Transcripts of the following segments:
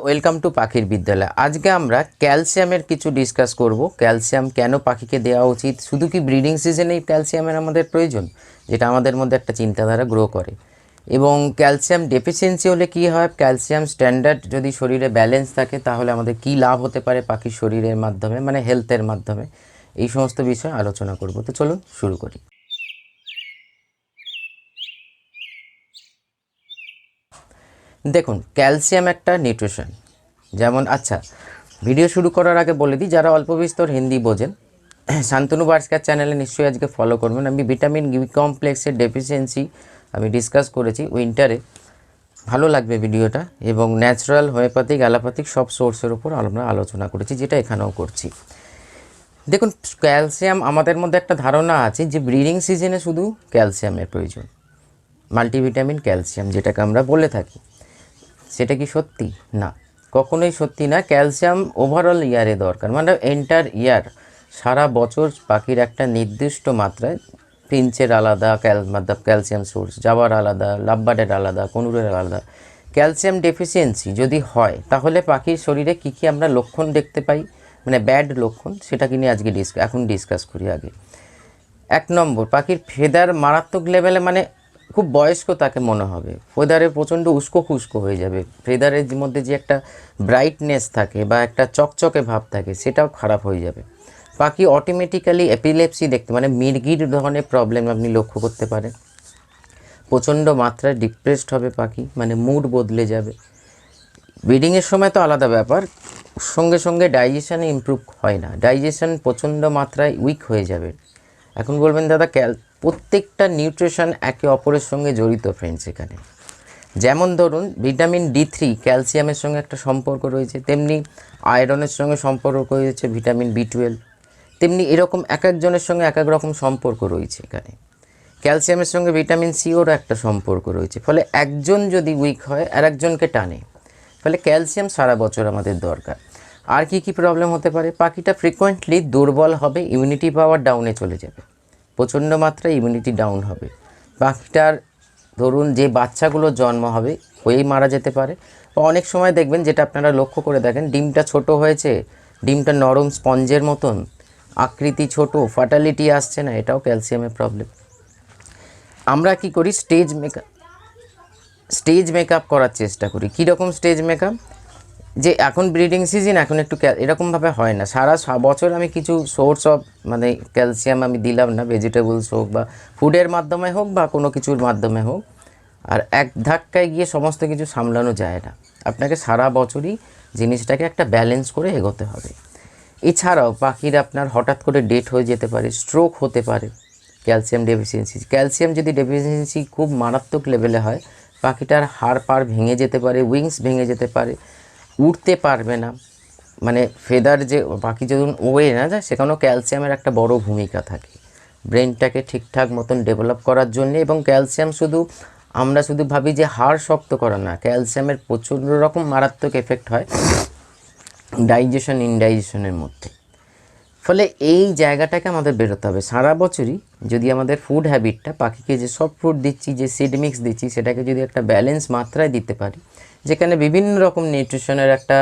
Welcome to পাখির বিদ্যালয়। আজকে আমরা ক্যালসিয়ামের কিছু ডিসকাস করব। ক্যালসিয়াম কেন পাখিকে দেওয়া উচিত? শুধু কি ব্রিডিং সিজনেই ক্যালসিয়ামের আমাদের প্রয়োজন? যেটা আমাদের মধ্যে একটা চিন্তাধারা গ্রো করে। এবং ক্যালসিয়াম ডেফিসিয়েন্সি হলে কি হয়? ক্যালসিয়াম স্ট্যান্ডার্ড যদি শরীরে ব্যালেন্স থাকে, তাহলে আমাদের কি লাভ হতে পারে পাখির শরীরের মাধ্যমে? মানে হেলথের মাধ্যমে। এই সমস্ত বিষয়ে আলোচনা করব। তো চলুন শুরু করি। দেখুন ক্যালসিয়াম একটা নিউট্রিশন যেমন আচ্ছা ভিডিও শুরু করার আগে বলে দিই, যারা অল্প বিস্তর হিন্দি বোঝেন, শান্তনু বার্সকার চ্যানেলে নিশ্চয়ই আজকে ফলো করবেন। আমি ভিটামিন বি কমপ্লেক্সের ডেফিসিয়েন্সি আমি ডিসকাস করেছি উইন্টারে ভালো লাগবে ভিডিওটা এবং ন্যাচারাল হোমিওপ্যাথিক অ্যালোপ্যাথিক সব সোর্সের উপর আমরা আলোচনা করেছি, যেটা এখানেও করছি। দেখুন ক্যালসিয়াম আমাদের মধ্যে একটা ধারণা আছে যে ব্রিডিং সিজনে শুধু ক্যালসিয়ামের প্রয়োজন। মাল্টিভিটামিন ক্যালসিয়াম যেটাকে আমরা বলে থাকি। সেটা কি সত্যি? না। কখনোই সত্যি না। ক্যালসিয়াম ওভারঅল ইয়ারে দরকার। মানে এন্টার ইয়ার সারা বছর পাখির একটা নির্দিষ্ট মাত্রায় পিঞ্চের আলাদা, ক্যাল মতলব ক্যালসিয়াম সোর্স জাবার আলাদা লাভবার্ডের আলাদা, কনুরের আলাদা। ক্যালসিয়াম ডেফিসিয়েন্সি যদি হয়, তাহলে পাখির শরীরে কী কী আমরা লক্ষণ দেখতে পাই? মানে ব্যাড লক্ষণ সেটাকে নিয়ে আজকে ডিসক এখন ডিসকাস করি আগে। এক নম্বর, পাখির ফেদার মারাত্মক লেভেলে মানে খুব বয়স্ক তাকে মনে হবে। ফেদারে প্রচণ্ড উস্কো খুস্কো হয়ে যাবে। ফেদারের মধ্যে যে একটা ব্রাইটনেস থাকে বা একটা চকচকে ভাব থাকে, সেটাও খারাপ হয়ে যাবে। পাখি অটোমেটিক্যালি এপিলেপসি দেখতে মানে মির্গির ধরনের প্রবলেম আপনি লক্ষ্য করতে পারেন। প্রচণ্ড মাত্রায় ডিপ্রেসড হবে পাখি মানে মুড বদলে যাবে। ব্রিডিংয়ের সময় তো আলাদা ব্যাপার। সঙ্গে সঙ্গে ডাইজেশনে ইমপ্রুভ হয় না। ডাইজেশন প্রচণ্ড মাত্রায় উইক হয়ে যাবে। এখন বলবেন, দাদা ক্যাল প্রত্যেকটা নিউট্রিশন একে অপরের সঙ্গে জড়িত ফ্রেন্ডস এখানে। যেমন ধরুন, ভিটামিন ডি থ্রি ক্যালসিয়ামের সঙ্গে একটা সম্পর্ক রয়েছে, তেমনি আয়রনের সঙ্গে সম্পর্ক রয়েছে ভিটামিন বি টুয়েলভ, তেমনি এরকম এক একজনের সঙ্গে এক এক রকম সম্পর্ক রয়েছে এখানে। ক্যালসিয়ামের সঙ্গে ভিটামিন সিওরও একটা সম্পর্ক রয়েছে, ফলে একজন যদি উইক হয় আর একজনকে টানে। ফলে ক্যালসিয়াম সারা বছর আমাদের দরকার। আর কি কি প্রবলেম হতে পারে? পাখিটা ফ্রিকোয়েন্টলি দুর্বল হবে ইমিউনিটি পাওয়ার ডাউনে চলে যাবে। প্রচণ্ড মাত্রায় ইমিউনিটি ডাউন হবে। পাখিটার ধরুন যে বাচ্চাগুলো জন্ম হবে হয়েই মারা যেতে পারে। বা অনেক সময় দেখবেন যেটা আপনারা লক্ষ্য করে দেখেন, ডিমটা ছোট হয়েছে, ডিমটা নরম স্পঞ্জের মতন, আকৃতি ছোট ফার্টালিটি আসছে না, এটাও ক্যালসিয়ামের প্রবলেম আমরা কি করি? স্টেজ মেকআপ স্টেজ মেকআপ করার চেষ্টা করি। কীরকম স্টেজ মেকআপ যে এখন ব্রিডিং সিজন এখন একটু এরকমভাবে হয় না। সারা বছর আমি কিছু সোর্স অফ মানে ক্যালসিয়াম আমি দিলাম না ভেজিটেবলস হোক বা ফুডের মাধ্যমে হোক বা কোনো কিছুর মাধ্যমে হোক। আর এক ধাক্কায় গিয়ে সমস্ত কিছু সামলানো যায় না। আপনাকে সারা বছরই জিনিসটাকে একটা ব্যালেন্স করে এগোতে হবে। এছাড়াও পাখির আপনার হঠাৎ করে ডেট হয়ে যেতে পারে স্ট্রোক হতে পারে ক্যালসিয়াম ডেফিসিয়েন্সি ক্যালসিয়াম যদি ডেফিসিয়েন্সি খুব মারাত্মক লেভেলে হয়, পাখিটার হাড় পাড় ভেঙে যেতে পারে উইংস ভেঙে যেতে পারে উঠতে পারবে না। মানে ফেদার যে পাখি যখন ওয়ে না যায় সেখানেও ক্যালসিয়ামের একটা বড় ভূমিকা থাকে। ব্রেনটাকে ঠিকঠাক মতন ডেভেলপ করার জন্য এবং ক্যালসিয়াম শুধু আমরা শুধু ভাবি যে হাড় শক্ত করা না ক্যালসিয়ামের প্রচণ্ড রকম মারাত্মক এফেক্ট হয় ডাইজেশন ইনডাইজেশনের মধ্যে। ফলে এই জায়গাটাকে আমাদের বেরোতে হবে। সারা বছরই যদি আমাদের ফুড হ্যাবিটটা পাখিকে যে সব ফুড দিচ্ছি, যে সিড মিক্স দিচ্ছি, সেটাকে যদি একটা ব্যালেন্স মাত্রায় দিতে পারি যেখানে বিভিন্ন রকম নিউট্রিশনের একটা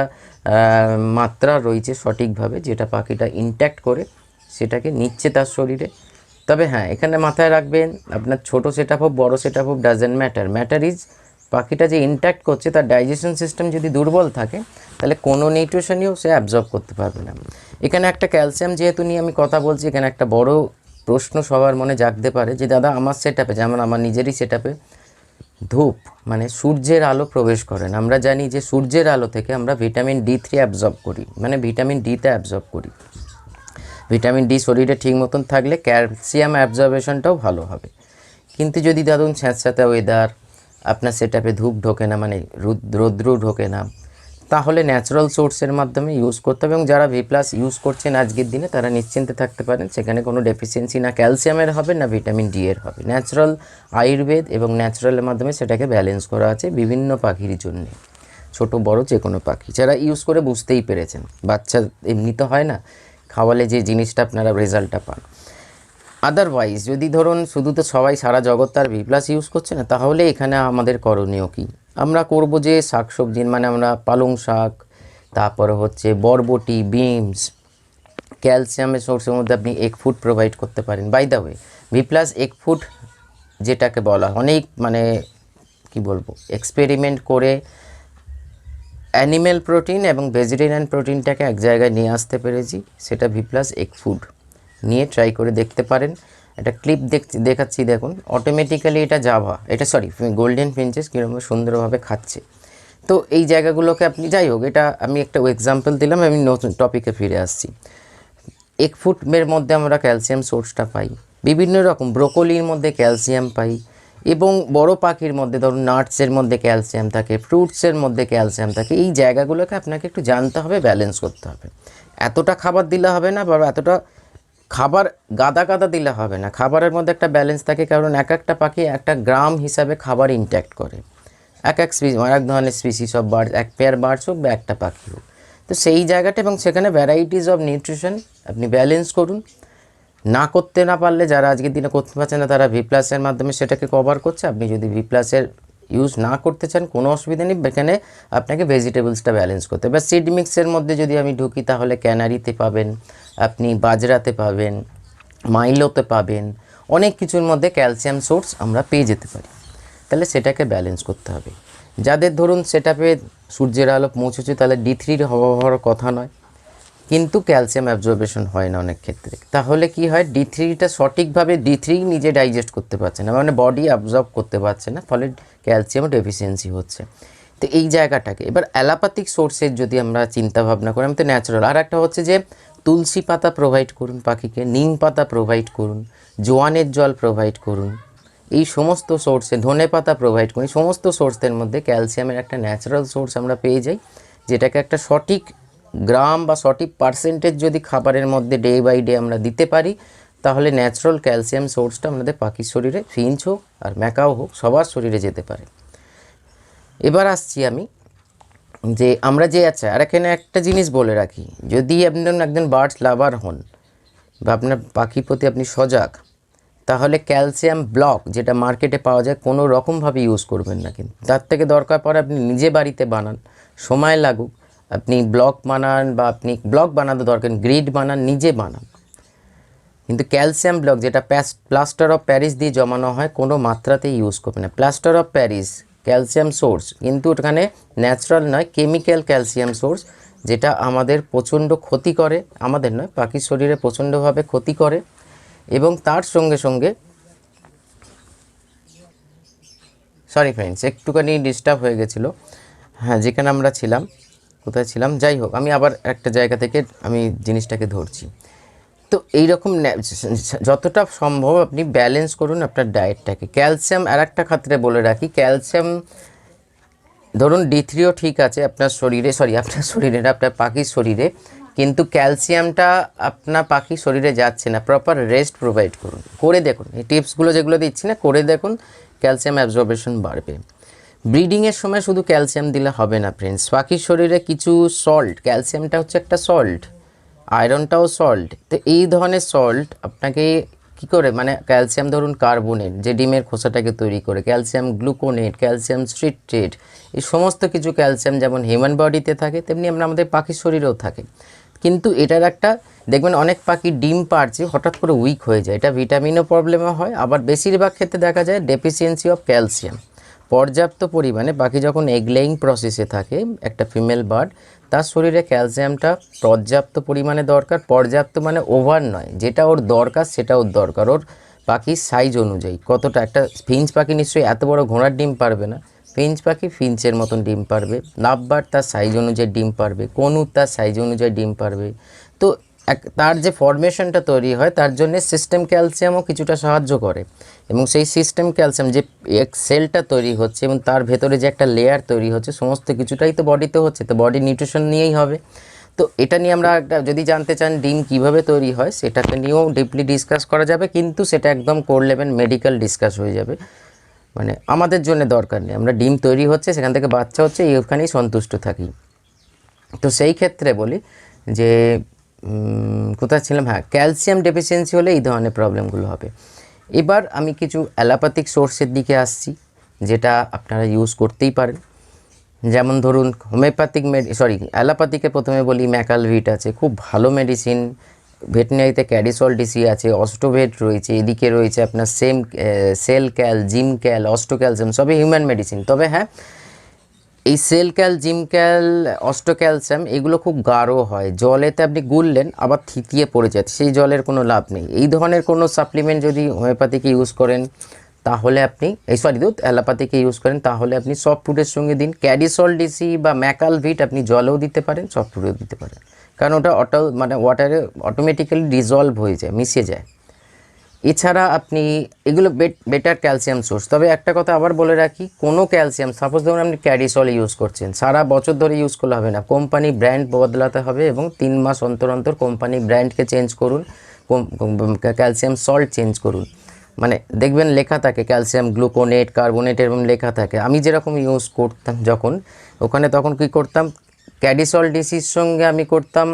মাত্রা রয়েছে সঠিকভাবে, যেটা পাখিটা ইনট্যাক্ট করে, সেটাকে নিচ্ছে তার শরীরে। তবে হ্যাঁ এখানে মাথায় রাখবেন, আপনার ছোটো সেট আপ হোক, বড়ো সেট আপ হোক ডাজেন্ট ম্যাটার ম্যাটার ইজ পাখিটা যে ইনট্যাক্ট করছে, তার ডাইজেশন সিস্টেম যদি দুর্বল থাকে, তাহলে কোনো নিউট্রিশনইও সে অ্যাবজর্ব করতে পারবে না। এখানে একটা ক্যালসিয়াম যেহেতু নিয়ে আমি কথা বলছি, এখানে একটা বড় প্রশ্ন সবার মনে জাগতে পারে যে, দাদা, আমার সেট আপে যেমন আমার নিজেরই সেট আপে ধূপ মানে সূর্যের আলো প্রবেশ করেন। আমরা জানি যে সূর্যের আলো থেকে আমরা ভিটামিন ডি থ্রি অ্যাবজর্ব করি মানে ভিটামিন ডিতে অ্যাবজর্ব করি। ভিটামিন ডি শরীরে ঠিক মতন থাকলে ক্যালসিয়াম অ্যাবজর্বেশনটাও ভালো হবে। কিন্তু যদি ধরুন স্যাঁতস্যাঁতে ওয়েদার আপনার সেটাপে ধূপ ঢোকে না মানে রুদ- রৌদ্র ঢোকে না তাহলে ন্যাচারাল সোর্সের মাধ্যমে ইউজ করতে হবে এবং যারা ভি প্লাস ইউজ করছেন আজকের দিনে, তারা নিশ্চিন্তে থাকতে পারেন। সেখানে কোনো ডেফিসিয়েন্সি না ক্যালসিয়ামের হবে, না ভিটামিন ডি এর হবে। ন্যাচারাল আয়ুর্বেদ এবং ন্যাচারালের মাধ্যমে সেটাকে ব্যালেন্স করা আছে বিভিন্ন পাখির জন্যে। ছোট, বড় যে কোনো পাখি। যারা ইউজ করে বুঝতেই পেরেছেন। বাচ্চা এমনি তো হয় না। খাওয়ালে যে জিনিসটা আপনারা রেজাল্টটা পান। আদারওয়াইজ যদি ধরুন, শুধু তো সবাই সারা জগৎ তার ভি প্লাস ইউজ করছে না, তাহলে এখানে আমাদের করণীয় কী? আমরা করব যে শাক শাকসবজি মানে আমরা পালং শাক, তারপরে হচ্ছে বরবটি, বিনস, ক্যালসিয়ামের সোর্সের মধ্যে আপনি এক ফুট প্রোভাইড করতে পারেন। By the way V plus এক ফুট যেটাকে বলা অনেক মানে কি বলব এক্সপেরিমেন্ট করে অ্যানিম্যাল প্রোটিন এবং ভেজিটেরিয়ান প্রোটিনটাকে এক জায়গায় নিয়ে আসতে পেরেছি, সেটা ভি প্লাস এক ফুড নিয়ে ট্রাই করে দেখতে পারেন। একটা ক্লিপ দেখ দেখাচ্ছি, দেখুন। অটোমেটিক্যালি এটা জাভা এটা সরি গোল্ডেন ফিঞ্চেস কীরকম সুন্দরভাবে খাচ্ছে। তো এই জায়গাগুলোকে আপনি, যাই হোক, এটা আমি একটা এক্সাম্পল দিলাম, আমি নতুন টপিকে ফিরে আসছি। এক ফুটের মধ্যে আমরা ক্যালসিয়াম সোর্সটা পাই। বিভিন্ন রকম ব্রোকলির মধ্যে ক্যালসিয়াম পাই এবং বড় পাখির মধ্যে, ধরুন নাটসের মধ্যে ক্যালসিয়াম থাকে ফ্রুটসের মধ্যে ক্যালসিয়াম থাকে। এই জায়গাগুলোকে আপনাকে একটু জানতে হবে ব্যালেন্স করতে হবে। এতটা খাবার দিলে হবে না, বা এতটা খাবার গাদা গাদা দিলে হবে না। খাবারের মধ্যে একটা ব্যালেন্স থাকে, কারণ এক একটা পাখি একটা গ্রাম হিসাবে খাবার ইনট্যাক্ট করে। এক এক স্পিস এক ধরনের স্পিসিস অফ বার্ড এক পেয়ার বার্ডস হোক বা একটা পাখি হোক। তো সেই জায়গাটা এবং সেখানে ভ্যারাইটিস অফ নিউট্রিশন আপনি ব্যালেন্স করুন। না করতে না পারলে যারা আজকের দিনে করতে পারছে না, তারা ভি প্লাসের মাধ্যমে সেটাকে কভার করছে। আপনি যদি ভি প্লাসের ইউজ না করতে চান, কোনো অসুবিধা নেই। এখানে আপনাকে ভেজিটেবলসটা ব্যালেন্স করতে বা সিড মিক্সের মধ্যে যদি আমি ঢুকি, তাহলে ক্যানারিতে পাবেন, আপনি বাজরাতে পাবেন মাইলোতে পাবেন, অনেক কিছুর মধ্যে ক্যালসিয়াম সোর্স আমরা পেয়ে যেতে পারি। তাহলে সেটাকে ব্যালেন্স করতে হবে। যাদের ধরুন সেটাপে সূর্যের আলো পৌঁছেছে, তাহলে ডি থ্রির হওয়া হওয়ার কথা নয়। কিন্তু ক্যালসিয়াম অ্যাবজর্বেশন হয় না অনেক ক্ষেত্রে। তাহলে কি হয়? ডি থ্রিটা সঠিকভাবে ডি থ্রি নিজে ডাইজেস্ট করতে পারছে না মানে বডি অ্যাবজর্ব করতে পারছে না, ফলে ক্যালসিয়াম ডেফিসিয়েন্সি হচ্ছে। তো এই জায়গাটাকে, এবার অ্যালাপাথিক সোর্সের যদি আমরা চিন্তা ভাবনা করি, আমি তো ন্যাচারাল আর একটা হচ্ছে যে তুলসী পাতা প্রোভাইড করুন পাখিকে, নিম পাতা প্রোভাইড করুন, জোয়ানের জল প্রোভাইড করুন, এই সমস্ত সোর্সে ধনে পাতা প্রোভাইড করি সমস্ত সোর্সের মধ্যে ক্যালসিয়ামের একটা ন্যাচারাল সোর্স আমরা পেয়ে যাই, যেটাকে একটা সঠিক গ্রাম বা সঠিক পার্সেন্টেজ যদি খাবারের মধ্যে ডে বাই ডে আমরা দিতে পারি, তাহলে ন্যাচারাল ক্যালসিয়াম সোর্সটা আমাদের পাখির শরীরে ফিঞ্চ হোক আর ম্যাকাও হোক, সবার শরীরে যেতে পারে। এবার আসছি আমি যে আমরা যে আচ্ছা আর এখানে একটা জিনিস বলে রাখি, যদি আপনি ধরুন একজন বার্ডস লাভার হন বা আপনার পাখির প্রতি আপনি সজাগ, তাহলে ক্যালসিয়াম ব্লক যেটা মার্কেটে পাওয়া যায়, কোনো রকমভাবে ইউজ করবেন না কিন্তু। তার থেকে দরকার পড়ে আপনি নিজে বাড়িতে বানান, সময় লাগুক আপনি ব্লক বানান বা আপনি ব্লক বানাতে দরকার গ্রিড বানান, নিজে বানান। কিন্তু ক্যালসিয়াম ব্লক যেটা প্লাস্টার অফ প্যারিস দিয়ে জমানো হয়, কোনো মাত্রাতেই ইউজ করবে না। Plaster of Paris, calcium source, কিন্তু ওখানে ন্যাচারাল নয় কেমিক্যাল ক্যালসিয়াম সোর্স, যেটা আমাদের প্রচণ্ড ক্ষতি করে, আমাদের নয় পাখির শরীরে প্রচণ্ডভাবে ক্ষতি করে, এবং তার সঙ্গে সঙ্গে সরি ফ্রেন্ডস একটুখানি ডিস্টার্ব হয়ে গেছিল। হ্যাঁ যেখানে আমরা ছিলাম কোথায় ছিলাম? যাই হোক আমি আবার একটা জায়গা থেকে আমি জিনিসটাকে ধরছি। তো এই এইরকম যতটা সম্ভব আপনি ব্যালেন্স করুন আপনার ডায়েটটাকে ক্যালসিয়াম আর একটা ক্ষেত্রে বলে রাখি ক্যালসিয়াম ধরুন ডি থ্রিও ঠিক আছে আপনার শরীরে সরি আপনার শরীরে না, আপনার পাখির শরীরে কিন্তু ক্যালসিয়ামটা আপনার পাখির শরীরে যাচ্ছে না। প্রপার রেস্ট প্রোভাইড করুন। করে দেখুন এই টিপসগুলো যেগুলো দিচ্ছি না করে দেখুন ক্যালসিয়াম অ্যাবজর্বেশন বাড়বে। ব্রিডিংয়ের সময় শুধু ক্যালসিয়াম দিলে হবে না ফ্রেন্ডস পাখির শরীরে কিছু সল্ট ক্যালসিয়ামটা হচ্ছে একটা সল্ট আয়রনটাও সল্ট তো এই ধরনের সল্ট আপনাকে কি করে মানে ক্যালসিয়াম ধরুন কার্বনেট যে ডিমের খোসাটাকে তৈরি করে, ক্যালসিয়াম গ্লুকোনেট ক্যালসিয়াম স্ট্রিট্রেট এই সমস্ত কিছু ক্যালসিয়াম যেমন হিউম্যান বডিতে থাকে, তেমনি আমরা আমাদের পাখির শরীরেও থাকে। কিন্তু এটার একটা, দেখবেন অনেক পাখি ডিম পারছে হঠাৎ করে উইক হয়ে যায়। এটা ভিটামিনও প্রবলেমও হয়, আবার বেশিরভাগ ক্ষেত্রে দেখা যায় ডেফিসিয়েন্সি অফ ক্যালসিয়াম পর্যাপ্ত পরিমাণে পাখি যখন এগলেইং প্রসেসে থাকে, একটা ফিমেল বার্ড তার শরীরে ক্যালসিয়ামটা পর্যাপ্ত পরিমাণে দরকার। পর্যাপ্ত মানে ওভার নয়। যেটা ওর দরকার সেটা ওর দরকার। ওর পাখির সাইজ অনুযায়ী। কতটা? একটা ফিঞ্চ পাখি নিশ্চয়ই এত বড় ঘোড়ার ডিম পারবে না। ফিঞ্চ পাখি ফিঞ্চের মতন ডিম পারবে। লাভবার তার সাইজ অনুযায়ী ডিম পারবে। কনুর তার সাইজ অনুযায়ী ডিম পারবে। তো এক, তার যে ফরমেশনটা তৈরি হয়, তার জন্য সিস্টেম ক্যালসিয়ামও কিছুটা সাহায্য করে। এবং সেই সিস্টেম ক্যালসিয়াম যে এক সেলটা তৈরি হচ্ছে এবং তার ভেতরে যে একটা লেয়ার তৈরি হচ্ছে, সমস্ত কিছুটাই তো বডিতে হচ্ছে, তো বডি নিউট্রিশন নিয়েই হবে। তো এটা নিয়ে আমরা একটা যদি জানতে চান ডিম কীভাবে তৈরি হয়, সেটাকে নিয়েও ডিপলি ডিসকাস করা যাবে, কিন্তু সেটা একদম কোর লেভেল মেডিকেল ডিসকাস হয়ে যাবে। মানে আমাদের জন্য দরকার নেই। আমরা ডিম তৈরি হচ্ছে, সেখান থেকে বাচ্চা হচ্ছে এইখানেই সন্তুষ্ট থাকি। তো সেই ক্ষেত্রে বলি যে কোথায় ছিলাম? হ্যাঁ ক্যালসিয়াম ডেফিসিয়েন্সি হলে এই ধরনের প্রবলেমগুলো হবে। এবার আমি কিছু অ্যালোপ্যাথিক সোর্সের দিকে আসছি, যেটা আপনারা ইউজ করতেই পারেন। যেমন ধরুন, হোমিওপ্যাথিক মেডি, সরি, অ্যালোপ্যাথিকে প্রথমে বলি, ম্যাকালভিট আছে, খুব ভালো মেডিসিন। ভেটেনারিতে ক্যাডিসল ডিসি আছে, অস্টোভেট রয়েছে, এদিকে রয়েছে আপনার সেম সেল ক্যাল, জিম ক্যাল অস্টো ক্যালসিয়াম সবই হিউম্যান মেডিসিন। তবে হ্যাঁ এই সেল ক্যাল, জিম ক্যাল, অস্টো এগুলো খুব গাঢ় হয়। জলেতে আপনি গুললেন, আবার থিতিয়ে পড়ে যায়। সেই জলের কোনো লাভ নেই। এই ধরনের কোনো সাপ্লিমেন্ট যদি হোমিওপ্যাথিকে ইউজ করেন, তাহলে আপনি, এই সরি, দুধ, অ্যালোপ্যাথিকে ইউজ করেন, তাহলে আপনি সফট ফুডের সঙ্গে দিন। ক্যাডিসল ডিসি বা ম্যাকালভিট আপনি জলেও দিতে পারেন সফট ফুডেও দিতে পারেন। কারণ ওটা অটো মানে ওয়াটারে অটোমেটিক্যালি ডিজলভ হয়ে যায়, মিশে যায়। এছাড়া আপনি এগুলো বেটার ক্যালসিয়াম সোর্স তবে একটা কথা আবার বলে রাখি, কোনো ক্যালসিয়াম সাপোজ ধরুন আপনি ক্যাডিসল ইউজ করছেন, সারা বছর ধরে ইউজ করলে হবে না। কোম্পানি ব্র্যান্ড বদলাতে হবে এবং তিন মাস অন্তর অন্তর কোম্পানি ব্র্যান্ডকে চেঞ্জ করুন ক্যালসিয়াম সল্ট চেঞ্জ করুন। মানে দেখবেন লেখা থাকে ক্যালসিয়াম গ্লুকোনেট কার্বোনেট এরকম লেখা থাকে। আমি যেরকম ইউজ করতাম যখন, ওখানে তখন কি করতাম ক্যাডিসল ডিসির সঙ্গে আমি করতাম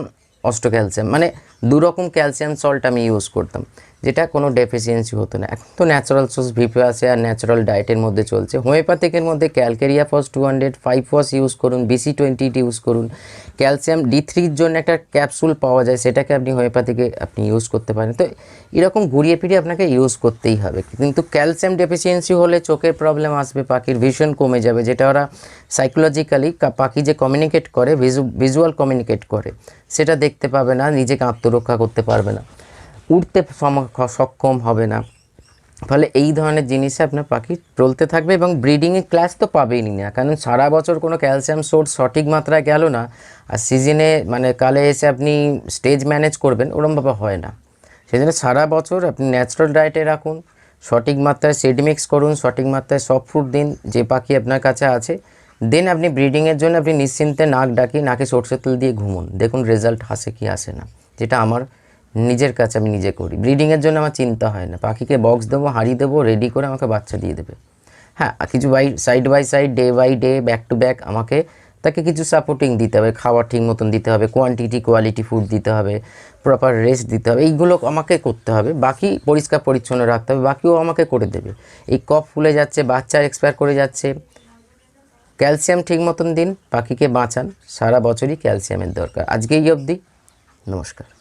অস্টো ক্যালসিয়াম মানে দু রকম ক্যালসিয়াম সল্ট আমি ইউজ করতাম। যেটা কোনো ডেফিসিয়েন্সি হতো না। এখন তো ন্যাচারাল সোর্স ভিপি আছে আর ন্যাচারাল ডায়েটের মধ্যে চলছে। হোমিওপ্যাথিকের মধ্যে calcarea phos two hundred five phos use করুন বিসি টোয়েন্টি ইউজ করুন। ক্যালসিয়াম ডি থ্রির জন্য একটা ক্যাপসুল পাওয়া যায়, সেটাকে আপনি হোমিওপ্যাথিকে আপনি ইউজ করতে পারেন। তো এরকম ঘুরিয়ে ফিরিয়ে আপনাকে ইউজ করতেই হবে। কিন্তু ক্যালসিয়াম ডেফিসিয়েন্সি হলে চোখের প্রবলেম আসবে, পাখির ভিশন কমে যাবে, যেটা ওরা সাইকোলজিক্যালি পাখি যে কমিউনিকেট করে ভিজু ভিজুয়াল কমিউনিকেট করে, সেটা দেখতে পাবে না, নিজেকে আত্মরক্ষা করতে পারবে না। উঠতে সক্ষম হবে না। ফলে এই ধরনের জিনিসে আপনার পাখি চলতে থাকবে এবং ব্রিডিংয়ে ক্লাস তো পাবেই না। কারণ সারা বছর কোনো ক্যালসিয়াম সোর্স সঠিক মাত্রায় গেল না, আর সিজনে মানে কালে এসে আপনি স্টেজ ম্যানেজ করবেন, ওরমভাবে হয় না। সেই জন্য সারা বছর আপনি ন্যাচারাল ডায়েটে রাখুন, সঠিক মাত্রায় সিড মিক্স করুন, সঠিক মাত্রায় সব ফুড দিন, যে পাখি আপনার কাছে আছে দেন আপনি ব্রিডিংয়ের জন্য আপনি নিশ্চিন্তে নাক ডাকি নাকে সর্ষের তেল দিয়ে ঘুমুন। দেখুন রেজাল্ট আসে কি আসে না, যেটা আমার নিজের কাছে আমি নিজে করি। ব্রিডিংয়ের জন্য আমার চিন্তা হয় না। পাখিকে বক্স দেবো, হাঁড়ি দেবো রেডি করে আমাকে বাচ্চা দিয়ে দেবে। হ্যাঁ কিছু by side by side day by day back to back আমাকে তাকে কিছু সাপোর্টিং দিতে হবে। খাবার ঠিক মতন দিতে হবে কোয়ান্টিটি কোয়ালিটি ফুড দিতে হবে প্রপার রেস্ট দিতে হবে। এইগুলো আমাকে করতে হবে। বাকি পরিষ্কার পরিচ্ছন্ন রাখতে হবে। বাকিও আমাকে করে দেবে। এই কফ ফুলে যাচ্ছে, বাচ্চা এক্সপায়ার করে যাচ্ছে। ক্যালসিয়াম ঠিক মতন দিন, পাখিকে বাঁচান। সারা বছরই ক্যালসিয়ামের দরকার। আজকেই অবধি, নমস্কার।